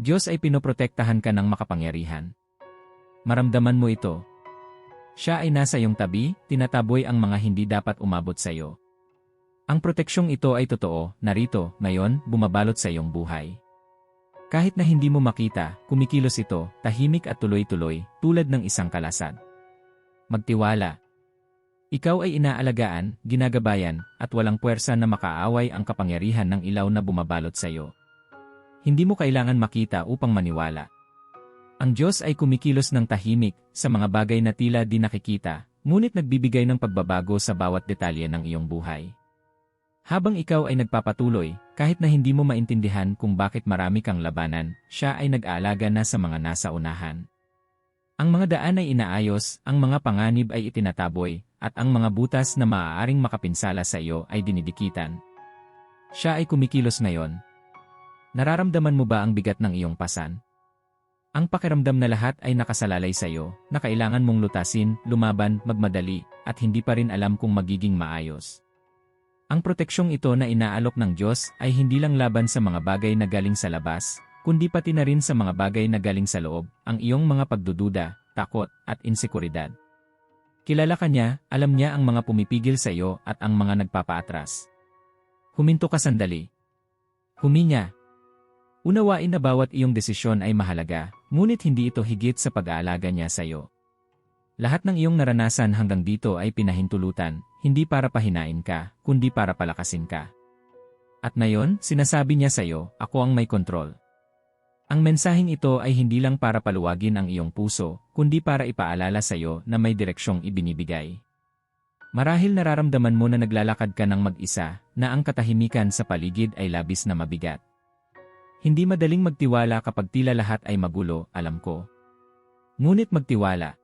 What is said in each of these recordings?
Diyos ay pinoprotektahan ka ng makapangyarihan. Maramdaman mo ito. Siya ay nasa iyong tabi, tinataboy ang mga hindi dapat umabot sa iyo. Ang proteksyong ito ay totoo, narito, ngayon, bumabalot sa iyong buhay. Kahit na hindi mo makita, kumikilos ito, tahimik at tuloy-tuloy, tulad ng isang kalasad. Magtiwala. Ikaw ay inaalagaan, ginagabayan, at walang puwersa na makaaway ang kapangyarihan ng ilaw na bumabalot sa iyo. Hindi mo kailangan makita upang maniwala. Ang Diyos ay kumikilos ng tahimik sa mga bagay na tila di nakikita, ngunit nagbibigay ng pagbabago sa bawat detalye ng iyong buhay. Habang ikaw ay nagpapatuloy, kahit na hindi mo maintindihan kung bakit marami kang labanan, siya ay nag-aalaga na sa mga nasa unahan. Ang mga daan ay inaayos, ang mga panganib ay itinataboy, at ang mga butas na maaaring makapinsala sa iyo ay dinidikitan. Siya ay kumikilos ngayon. Nararamdaman mo ba ang bigat ng iyong pasan? Ang pakiramdam na lahat ay nakasalalay sa iyo, na kailangan mong lutasin, lumaban, magmadali, at hindi pa rin alam kung magiging maayos. Ang proteksyong ito na inaalok ng Diyos ay hindi lang laban sa mga bagay na galing sa labas, kundi pati na rin sa mga bagay na galing sa loob, ang iyong mga pagdududa, takot, at insekuridad. Kilala ka niya, alam niya ang mga pumipigil sa iyo at ang mga nagpapaatras. Huminto ka sandali. Huminya, Unawain na bawat iyong desisyon ay mahalaga, ngunit hindi ito higit sa pag-aalaga niya sa iyo. Lahat ng iyong naranasan hanggang dito ay pinahintulutan, hindi para pahinain ka, kundi para palakasin ka. At ngayon, sinasabi niya sa iyo, ako ang may kontrol. Ang mensaheng ito ay hindi lang para paluwagin ang iyong puso, kundi para ipaalala sa iyo na may direksyong ibinibigay. Marahil nararamdaman mo na naglalakad ka ng mag-isa, na ang katahimikan sa paligid ay labis na mabigat. Hindi madaling magtiwala kapag tila lahat ay magulo, alam ko. Ngunit magtiwala.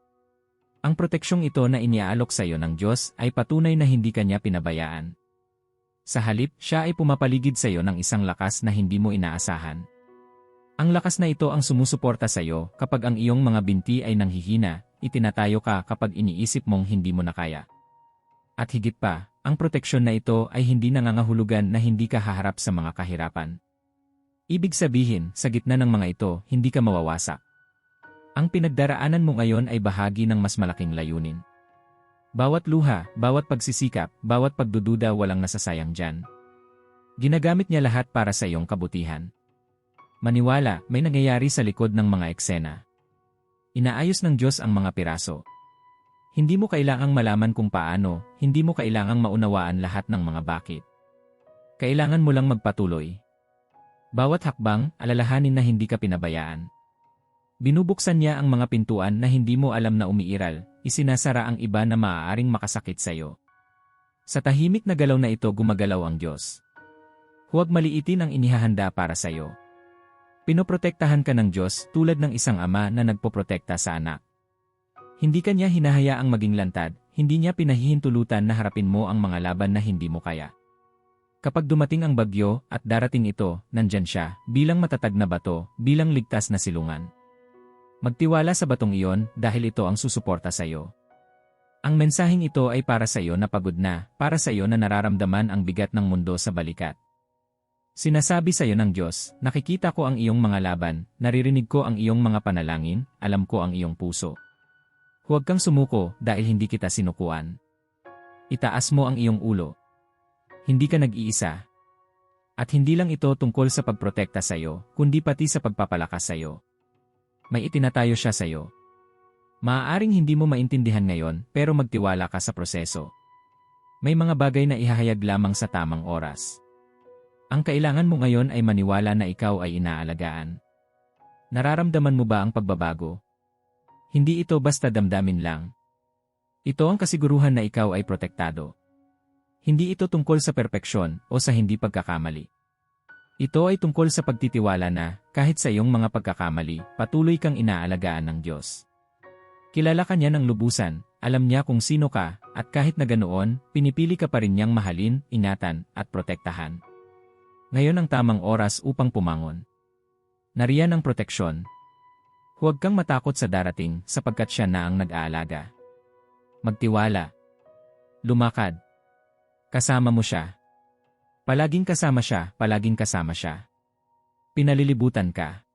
Ang proteksyong ito na iniaalok sa iyo ng Diyos ay patunay na hindi kanya pinabayaan. Sa halip, siya ay pumapaligid sa iyo ng isang lakas na hindi mo inaasahan. Ang lakas na ito ang sumusuporta sa iyo kapag ang iyong mga binti ay nanghihina, itinatayo ka kapag iniisip mong hindi mo na kaya. At higit pa, ang proteksyon na ito ay hindi nangangahulugan na hindi ka haharap sa mga kahirapan. Ibig sabihin, sa gitna ng mga ito, hindi ka mawawasak. Ang pinagdaraanan mo ngayon ay bahagi ng mas malaking layunin. Bawat luha, bawat pagsisikap, bawat pagdududa walang nasasayang dyan. Ginagamit niya lahat para sa iyong kabutihan. Maniwala, may nangyayari sa likod ng mga eksena. Inaayos ng Diyos ang mga piraso. Hindi mo kailangang malaman kung paano, hindi mo kailangang maunawaan lahat ng mga bakit. Kailangan mo lang magpatuloy, bawat hakbang, alalahanin na hindi ka pinabayaan. Binubuksan niya ang mga pintuan na hindi mo alam na umiiral, isinasara ang iba na maaaring makasakit sa iyo. Sa tahimik na galaw na ito gumagalaw ang Diyos. Huwag maliitin ang inihahanda para sa iyo. Pinoprotektahan ka ng Diyos tulad ng isang ama na nagpoprotekta sa anak. Hindi ka niya hinahayaang maging lantad, hindi niya pinahihintulutan na harapin mo ang mga laban na hindi mo kaya. Kapag dumating ang bagyo at darating ito, nandyan siya, bilang matatag na bato, bilang ligtas na silungan. Magtiwala sa batong iyon dahil ito ang susuporta sa iyo. Ang mensaheng ito ay para sa iyo na pagod na, para sa iyo na nararamdaman ang bigat ng mundo sa balikat. Sinasabi sa iyo ng Diyos, nakikita ko ang iyong mga laban, naririnig ko ang iyong mga panalangin, alam ko ang iyong puso. Huwag kang sumuko dahil hindi kita sinukuan. Itaas mo ang iyong ulo, hindi ka nag-iisa. At hindi lang ito tungkol sa pagprotekta sa iyo, kundi pati sa pagpapalakas sa iyo. May itinatayo siya sa iyo. Maaaring hindi mo maintindihan ngayon, pero magtiwala ka sa proseso. May mga bagay na ihahayag lamang sa tamang oras. Ang kailangan mo ngayon ay maniwala na ikaw ay inaalagaan. Nararamdaman mo ba ang pagbabago? Hindi ito basta damdamin lang. Ito ang kasiguruhan na ikaw ay protektado. Hindi ito tungkol sa perpeksyon o sa hindi pagkakamali. Ito ay tungkol sa pagtitiwala na, kahit sa iyong mga pagkakamali, patuloy kang inaalagaan ng Diyos. Kilala ka niya ng lubusan, alam niya kung sino ka, at kahit na ganoon, pinipili ka pa rin niyang mahalin, ingatan, at protektahan. Ngayon ang tamang oras upang pumangon. Nariyan ang proteksyon. Huwag kang matakot sa darating sapagkat siya na ang nag-aalaga. Magtiwala. Lumakad. Kasama mo siya. Palaging kasama siya, palaging kasama siya. Pinalilibutan ka.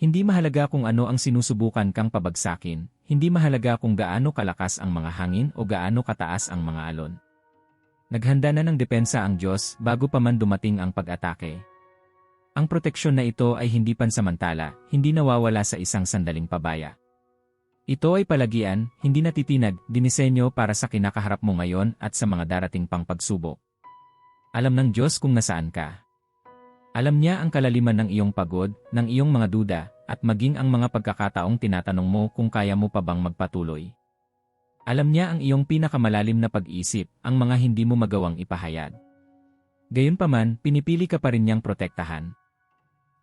Hindi mahalaga kung ano ang sinusubukan kang pabagsakin, hindi mahalaga kung gaano kalakas ang mga hangin o gaano kataas ang mga alon. Naghanda na ng depensa ang Diyos bago pa man dumating ang pag-atake. Ang proteksyon na ito ay hindi pansamantala, hindi nawawala sa isang sandaling pabaya. Ito ay palagian, hindi natitinag, dinisenyo para sa kinakaharap mo ngayon at sa mga darating pang pagsubok. Alam ng Diyos kung nasaan ka. Alam niya ang kalaliman ng iyong pagod, ng iyong mga duda, at maging ang mga pagkakataong tinatanong mo kung kaya mo pa bang magpatuloy. Alam niya ang iyong pinakamalalim na pag-isip, ang mga hindi mo magawang ipahayag. Gayunpaman, pinipili ka pa rin niyang protektahan.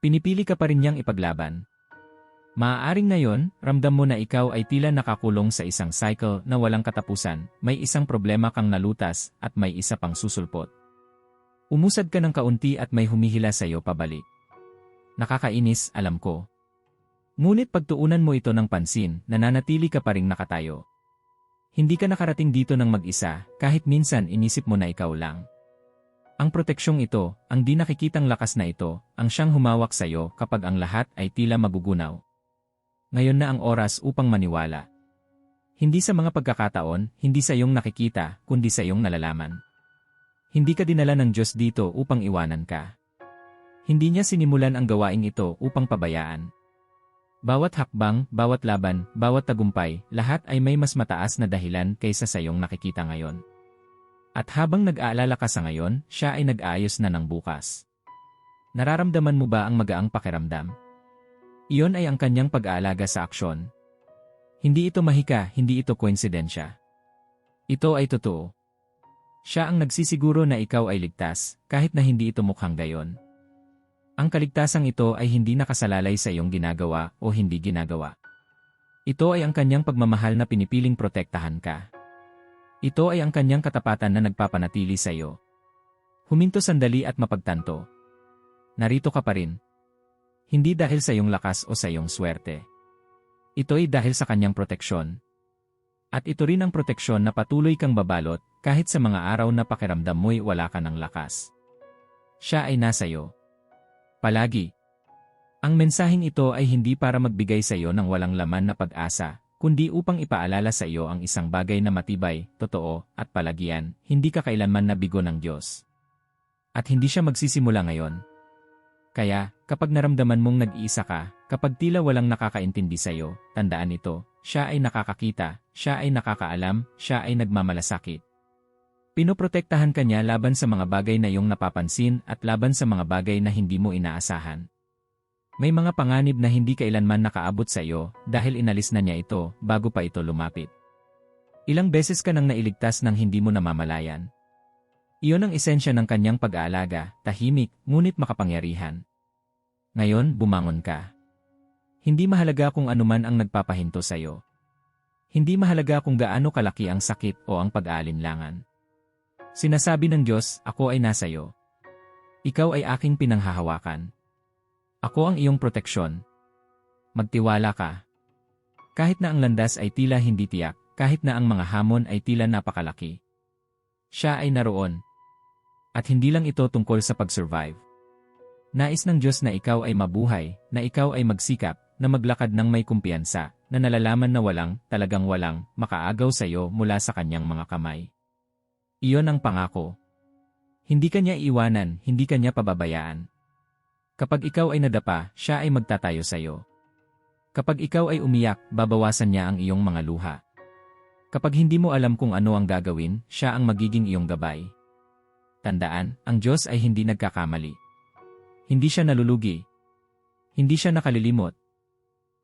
Pinipili ka pa rin niyang ipaglaban. Maaaring ngayon, ramdam mo na ikaw ay tila nakakulong sa isang cycle na walang katapusan, may isang problema kang nalutas at may isa pang susulpot. Umusad ka ng kaunti at may humihila sa iyo pabalik. Nakakainis, alam ko. Ngunit pagtuunan mo ito ng pansin, nananatili ka pa ring nakatayo. Hindi ka nakarating dito ng mag-isa, kahit minsan inisip mo na ikaw lang. Ang proteksyong ito, ang di nakikitang lakas na ito, ang siyang humawak sa iyo kapag ang lahat ay tila magugunaw. Ngayon na ang oras upang maniwala. Hindi sa mga pagkakataon, hindi sa iyong nakikita, kundi sa iyong nalalaman. Hindi ka dinala ng Diyos dito upang iwanan ka. Hindi niya sinimulan ang gawaing ito upang pabayaan. Bawat hakbang, bawat laban, bawat tagumpay, lahat ay may mas mataas na dahilan kaysa sa iyong nakikita ngayon. At habang nag-aalala ka sa ngayon, siya ay nag-ayos na ng bukas. Nararamdaman mo ba ang magaang pakiramdam? Iyon ay ang kanyang pag-aalaga sa aksyon. Hindi ito mahika, hindi ito koinsidensya. Ito ay totoo. Siya ang nagsisiguro na ikaw ay ligtas, kahit na hindi ito mukhang gayon. Ang kaligtasang ito ay hindi nakasalalay sa iyong ginagawa o hindi ginagawa. Ito ay ang kanyang pagmamahal na pinipiling protektahan ka. Ito ay ang kanyang katapatan na nagpapanatili sa iyo. Huminto sandali at mapagtanto. Narito ka pa rin. Hindi dahil sa iyong lakas o sa iyong swerte. Ito ay dahil sa kanyang proteksyon. At ito rin ang proteksyon na patuloy kang babalot kahit sa mga araw na pakiramdam mo'y wala ka ng lakas. Siya ay nasa iyo. Palagi. Ang mensaheng ito ay hindi para magbigay sa iyo ng walang laman na pag-asa, kundi upang ipaalala sa iyo ang isang bagay na matibay, totoo, at palagian, hindi ka kailanman nabigo ng Diyos. At hindi siya magsisimula ngayon. Kaya, kapag naramdaman mong nag-iisa ka, kapag tila walang nakakaintindi sa iyo, tandaan ito, siya ay nakakakita, siya ay nakakaalam, siya ay nagmamalasakit. Pinoprotektahan ka niya laban sa mga bagay na iyong napapansin at laban sa mga bagay na hindi mo inaasahan. May mga panganib na hindi kailanman nakaabot sa iyo dahil inalis na niya ito bago pa ito lumapit. Ilang beses ka nang nailigtas ng hindi mo namamalayan. Iyon ang esensya ng kanyang pag-aalaga, tahimik, ngunit makapangyarihan. Ngayon, bumangon ka. Hindi mahalaga kung anuman ang nagpapahinto sa iyo. Hindi mahalaga kung gaano kalaki ang sakit o ang pag-aalinlangan. Sinasabi ng Diyos, ako ay nasa iyo. Ikaw ay aking pinanghahawakan. Ako ang iyong proteksyon. Magtiwala ka. Kahit na ang landas ay tila hindi tiyak, kahit na ang mga hamon ay tila napakalaki. Siya ay naroon. At hindi lang ito tungkol sa pag-survive. Nais ng Diyos na ikaw ay mabuhay, na ikaw ay magsikap, na maglakad ng may kumpiyansa, na nalalaman na walang, talagang walang, makaagaw sa iyo mula sa kanyang mga kamay. Iyon ang pangako. Hindi kanya iwanan, hindi kanya pababayaan. Kapag ikaw ay nadapa, siya ay magtatayo sa iyo. Kapag ikaw ay umiyak, babawasan niya ang iyong mga luha. Kapag hindi mo alam kung ano ang gagawin, siya ang magiging iyong gabay. Tandaan, ang Diyos ay hindi nagkakamali. Hindi siya nalulugi. Hindi siya nakalilimot.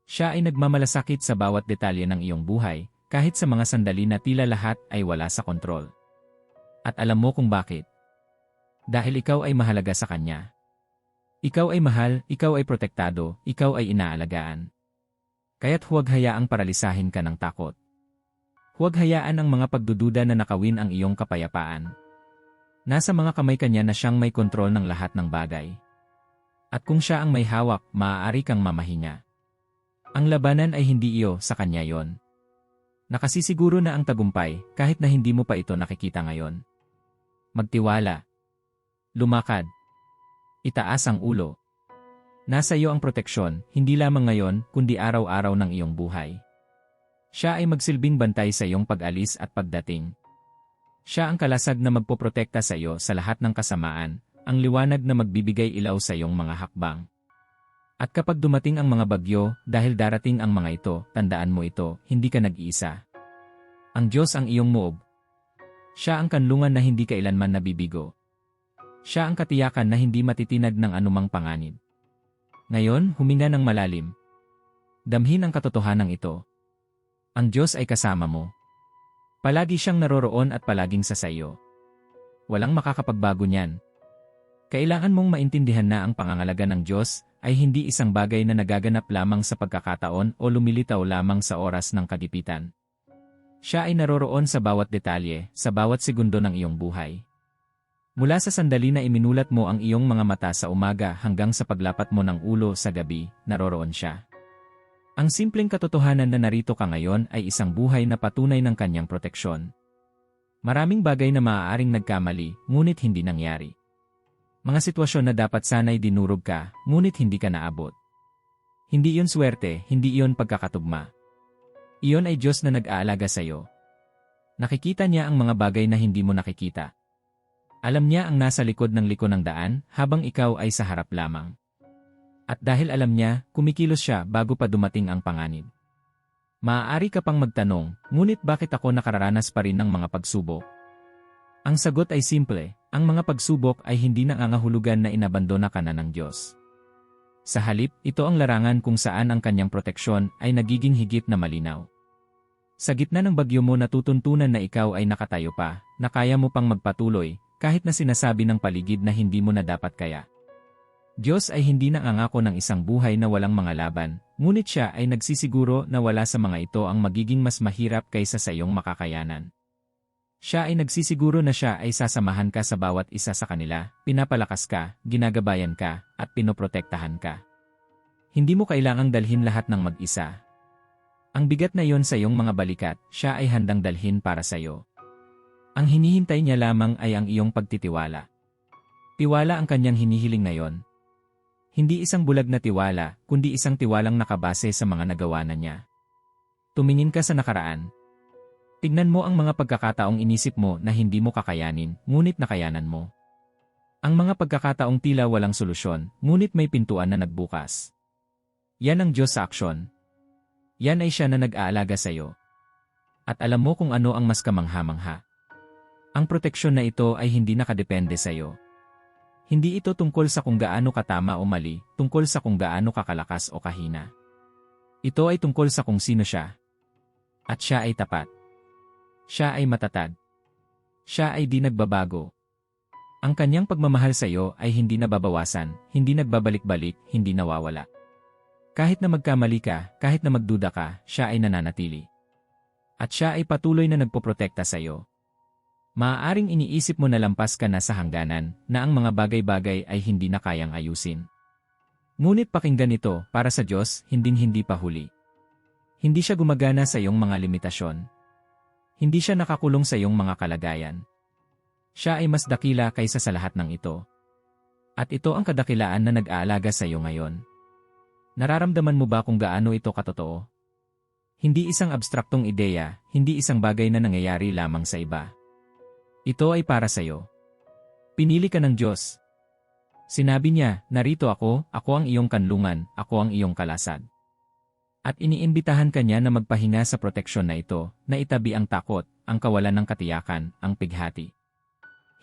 Siya ay nagmamalasakit sa bawat detalye ng iyong buhay, kahit sa mga sandali na tila lahat ay wala sa kontrol. At alam mo kung bakit. Dahil ikaw ay mahalaga sa Kanya. Ikaw ay mahal, ikaw ay protektado, ikaw ay inaalagaan. Kaya't huwag hayaang paralisahin ka ng takot. Huwag hayaan ang mga pagdududa na nakawin ang iyong kapayapaan. Nasa mga kamay kanya na siyang may kontrol ng lahat ng bagay. At kung siya ang may hawak, maaari kang mamahinga. Ang labanan ay hindi iyo, sa kanya yon. Nakasisiguro na ang tagumpay, kahit na hindi mo pa ito nakikita ngayon. Magtiwala. Lumakad. Itaas ang ulo. Nasa iyo ang proteksyon, hindi lamang ngayon, kundi araw-araw ng iyong buhay. Siya ay magsilbing bantay sa iyong pag-alis at pagdating. Siya ang kalasag na magpoprotekta sa iyo sa lahat ng kasamaan, ang liwanag na magbibigay ilaw sa iyong mga hakbang. At kapag dumating ang mga bagyo, dahil darating ang mga ito, tandaan mo ito, hindi ka nag-iisa. Ang Diyos ang iyong moob. Siya ang kanlungan na hindi kailanman nabibigo. Siya ang katiyakan na hindi matitinag ng anumang panganib. Ngayon, huminga ng malalim. Damhin ang katotohanan ito. Ang Diyos ay kasama mo. Palagi siyang naroroon at palaging sa sayo. Walang makakapagbago niyan. Kailangan mong maintindihan na ang pangangalaga ng Diyos ay hindi isang bagay na nagaganap lamang sa pagkakataon o lumilitaw lamang sa oras ng kadipitan. Siya ay naroroon sa bawat detalye, sa bawat segundo ng iyong buhay. Mula sa sandali na iminulat mo ang iyong mga mata sa umaga hanggang sa paglapat mo ng ulo sa gabi, naroroon siya. Ang simpleng katotohanan na narito ka ngayon ay isang buhay na patunay ng kanyang proteksyon. Maraming bagay na maaaring nagkamali, ngunit hindi nangyari. Mga sitwasyon na dapat sanay dinurog ka, ngunit hindi ka naabot. Hindi iyon swerte, hindi iyon pagkakatugma. Iyon ay Diyos na nag-aalaga sa iyo. Nakikita niya ang mga bagay na hindi mo nakikita. Alam niya ang nasa likod ng liko ng daan habang ikaw ay sa harap lamang. At dahil alam niya, kumikilos siya bago pa dumating ang panganib. Maaari ka pang magtanong, ngunit bakit ako nakararanas pa rin ng mga pagsubok? Ang sagot ay simple, ang mga pagsubok ay hindi nangangahulugan na inabandona ka na ng Diyos. Sa halip, ito ang larangan kung saan ang kanyang proteksyon ay nagiging higit na malinaw. Sa gitna ng bagyo mo natutuntunan na ikaw ay nakatayo pa, na kaya mo pang magpatuloy, kahit na sinasabi ng paligid na hindi mo na dapat kaya. Diyos ay hindi nangangako ng isang buhay na walang mga laban, ngunit siya ay nagsisiguro na wala sa mga ito ang magiging mas mahirap kaysa sa iyong makakayanan. Siya ay nagsisiguro na siya ay sasamahan ka sa bawat isa sa kanila, pinapalakas ka, ginagabayan ka, at pinoprotektahan ka. Hindi mo kailangang dalhin lahat ng mag-isa. Ang bigat na iyon sa iyong mga balikat, siya ay handang dalhin para sa iyo. Ang hinihintay niya lamang ay ang iyong pagtitiwala. Tiwala ang kanyang hinihiling ngayon. Hindi isang bulag na tiwala, kundi isang tiwalang nakabase sa mga nagawa na niya. Tumingin ka sa nakaraan. Tignan mo ang mga pagkakataong inisip mo na hindi mo kakayanin, ngunit nakayanan mo. Ang mga pagkakataong tila walang solusyon, ngunit may pintuan na nagbukas. Yan ang Diyos sa aksyon. Yan ay siya na nag-aalaga sa iyo. At alam mo kung ano ang mas kamangha-mangha. Ang proteksyon na ito ay hindi nakadepende sa iyo. Hindi ito tungkol sa kung gaano katama o mali, tungkol sa kung gaano kakalakas o kahina. Ito ay tungkol sa kung sino siya. At siya ay tapat. Siya ay matatag. Siya ay di nagbabago. Ang kanyang pagmamahal sa iyo ay hindi nababawasan, hindi nagbabalik-balik, hindi nawawala. Kahit na magkamali ka, kahit na magduda ka, siya ay nananatili. At siya ay patuloy na nagpoprotekta sa iyo. Maaaring iniisip mo na lampas ka na sa hangganan na ang mga bagay-bagay ay hindi na kayang ayusin. Ngunit pakinggan ito, para sa Diyos, hinding-hindi pa huli. Hindi siya gumagana sa iyong mga limitasyon. Hindi siya nakakulong sa iyong mga kalagayan. Siya ay mas dakila kaysa sa lahat ng ito. At ito ang kadakilaan na nag-aalaga sa iyo ngayon. Nararamdaman mo ba kung gaano ito katotoo? Hindi isang abstraktong ideya, hindi isang bagay na nangyayari lamang sa iba. Ito ay para sa iyo. Pinili ka ng Diyos. Sinabi niya, narito ako, ako ang iyong kanlungan, ako ang iyong kalasag. At iniimbitahan ka niya na magpahinga sa proteksyon na ito, na itabi ang takot, ang kawalan ng katiyakan, ang pighati.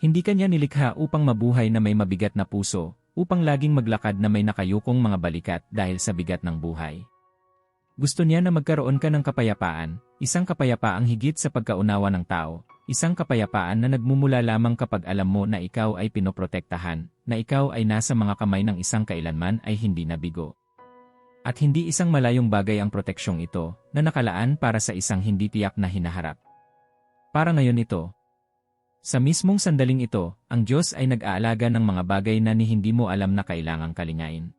Hindi ka niya nilikha upang mabuhay na may mabigat na puso, upang laging maglakad na may nakayukong mga balikat dahil sa bigat ng buhay. Gusto niya na magkaroon ka ng kapayapaan, isang kapayapaang higit sa pagkaunawa ng tao, Isang kapayapaan na nagmumula lamang kapag alam mo na ikaw ay pinoprotektahan, na ikaw ay nasa mga kamay ng isang kailanman ay hindi nabigo. At hindi isang malayong bagay ang proteksyong ito, na nakalaan para sa isang hindi tiyak na hinaharap. Para ngayon ito. Sa mismong sandaling ito, ang Diyos ay nag-aalaga ng mga bagay na ni hindi mo alam na kailangang kalingain.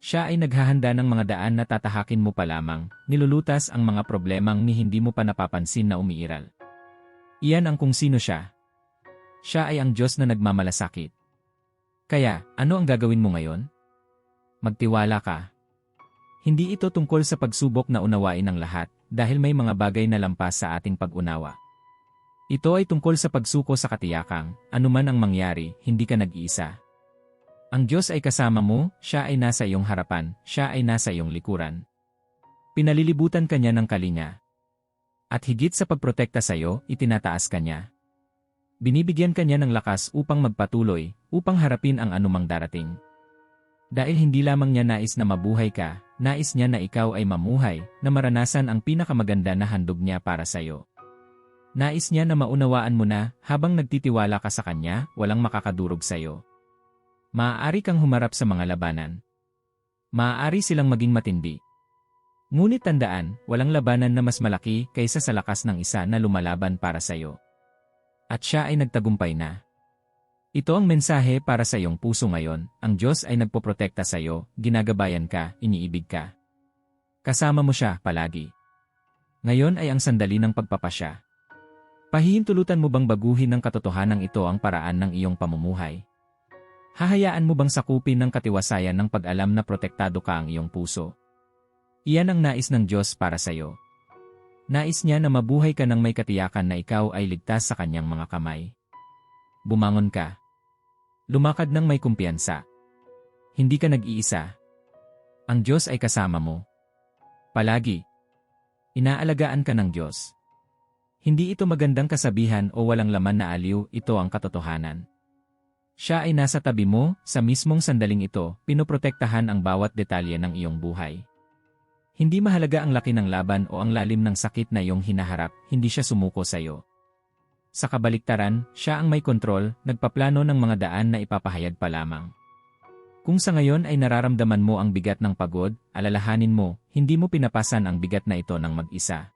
Siya ay naghahanda ng mga daan na tatahakin mo pa lamang, nilulutas ang mga problemang ni hindi mo pa napapansin na umiiral. Iyan ang kung sino siya. Siya ay ang Diyos na nagmamalasakit. Kaya, ano ang gagawin mo ngayon? Magtiwala ka. Hindi ito tungkol sa pagsubok na unawain ang lahat, dahil may mga bagay na lampas sa ating pag-unawa. Ito ay tungkol sa pagsuko sa katiyakang, anuman ang mangyari, hindi ka nag-iisa. Ang Diyos ay kasama mo, siya ay nasa iyong harapan, siya ay nasa iyong likuran. Pinalilibutan ka niya ng kalinga. At higit sa pagprotekta sa iyo, itinataas ka niya. Binibigyan ka niya ng lakas upang magpatuloy, upang harapin ang anumang darating. Dahil hindi lamang niya nais na mabuhay ka, nais niya na ikaw ay mamuhay, na maranasan ang pinakamaganda na handog niya para sa iyo. Nais niya na maunawaan mo na, habang nagtitiwala ka sa kanya, walang makakadurog sa iyo. Maaari kang humarap sa mga labanan. Maaari silang maging matindi. Ngunit tandaan, walang labanan na mas malaki kaysa sa lakas ng isa na lumalaban para sa iyo. At siya ay nagtagumpay na. Ito ang mensahe para sa iyong puso ngayon, ang Diyos ay nagpoprotekta sa iyo, ginagabayan ka, iniibig ka. Kasama mo siya palagi. Ngayon ay ang sandali ng pagpapasya. Pahihintulutan mo bang baguhin ng katotohanan ito ang paraan ng iyong pamumuhay? Hahayaan mo bang sakupin ng katiwasayan ng pag-alam na protektado ka ang iyong puso? Iyan ang nais ng Diyos para sa iyo. Nais niya na mabuhay ka ng may katiyakan na ikaw ay ligtas sa kanyang mga kamay. Bumangon ka. Lumakad ng may kumpiyansa. Hindi ka nag-iisa. Ang Diyos ay kasama mo. Palagi. Inaalagaan ka ng Diyos. Hindi ito magandang kasabihan o walang laman na aliw, ito ang katotohanan. Siya ay nasa tabi mo, sa mismong sandaling ito, pinoprotektahan ang bawat detalye ng iyong buhay. Hindi mahalaga ang laki ng laban o ang lalim ng sakit na iyong hinaharap, hindi siya sumuko sa iyo. Sa kabaliktaran, siya ang may kontrol, nagpaplano ng mga daan na ipapahayag pa lamang. Kung sa ngayon ay nararamdaman mo ang bigat ng pagod, alalahanin mo, hindi mo pinapasan ang bigat na ito ng mag-isa.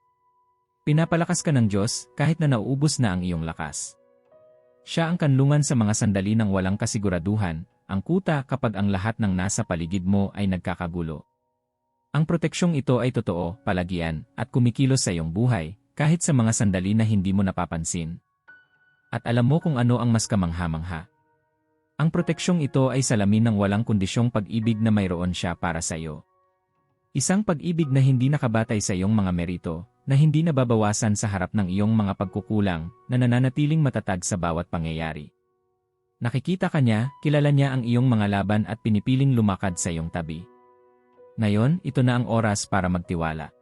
Pinapalakas ka ng Diyos kahit na nauubos na ang iyong lakas. Siya ang kanlungan sa mga sandali ng walang kasiguraduhan, ang kuta kapag ang lahat ng nasa paligid mo ay nagkakagulo. Ang proteksyong ito ay totoo, palagian, at kumikilos sa iyong buhay, kahit sa mga sandali na hindi mo napapansin. At alam mo kung ano ang mas kamangha-mangha. Ang proteksyong ito ay salamin ng walang kondisyong pag-ibig na mayroon siya para sa iyo. Isang pag-ibig na hindi nakabatay sa iyong mga merito, na hindi nababawasan sa harap ng iyong mga pagkukulang na nananatiling matatag sa bawat pangyayari. Nakikita ka niya, kilala niya ang iyong mga laban at pinipiling lumakad sa iyong tabi. Ngayon, ito na ang oras para magtiwala.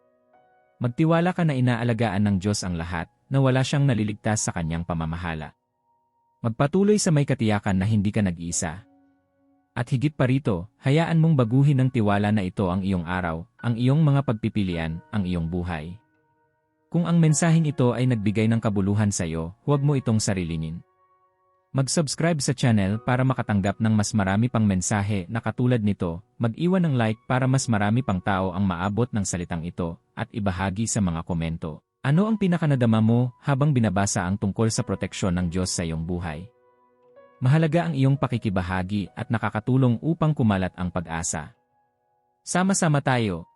Magtiwala ka na inaalagaan ng Diyos ang lahat, na wala siyang naliligtas sa kanyang pamamahala. Magpatuloy sa may katiyakan na hindi ka nag-iisa. At higit pa rito, hayaan mong baguhin ng tiwala na ito ang iyong araw, ang iyong mga pagpipilian, ang iyong buhay. Kung ang mensaheng ito ay nagbigay ng kabuluhan sa iyo, huwag mo itong sarilinin. Mag-subscribe sa channel para makatanggap ng mas marami pang mensahe na katulad nito, mag-iwan ng like para mas marami pang tao ang maabot ng salitang ito, at ibahagi sa mga komento. Ano ang pinakanadama mo habang binabasa ang tungkol sa proteksyon ng Diyos sa iyong buhay? Mahalaga ang iyong pakikibahagi at nakakatulong upang kumalat ang pag-asa. Sama-sama tayo,